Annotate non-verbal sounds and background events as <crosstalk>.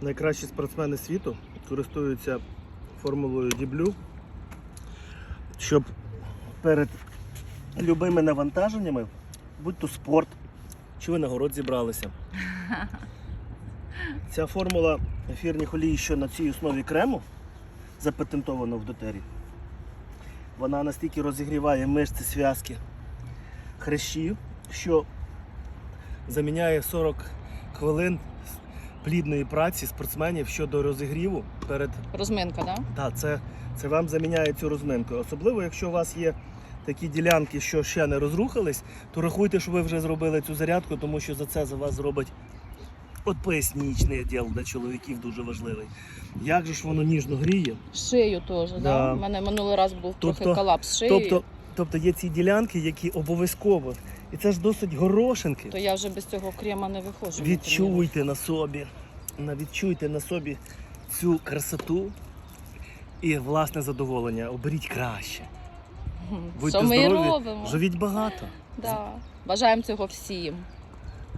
найкращі спортсмени світу користуються формулою діблю, щоб перед любими навантаженнями, будь то спорт, чи ви на город зібралися. <laughs> Ця формула ефірних олій, що на цій основі крему, запатентована в дотері, вона настільки розігріває мишці, зв'язки, хрящів, що заміняє 40 хвилин плідної праці спортсменів щодо розігріву перед Розминка, да? Так, це, це вам заміняє цю розминку. Особливо, якщо у вас є такі ділянки, що ще не розрухались, то рахуйте, що ви вже зробили цю зарядку, тому що за це за вас зробить от пояснічний відділ для чоловіків дуже важливий. Як же ж воно ніжно гріє? Шию теж, да. Да. У мене минулий раз був Тобто- трохи колапс шиї, Тобто, тобто є ці ділянки, які обов'язково, і це ж досить горошинки. то я вже без цього крема не виходжу. Відчуйте на собі, відчуйте на собі цю красоту і власне задоволення. Оберіть краще. Будьте Що ми здорові, робимо. живіть багато. Да. Бажаємо цього всім.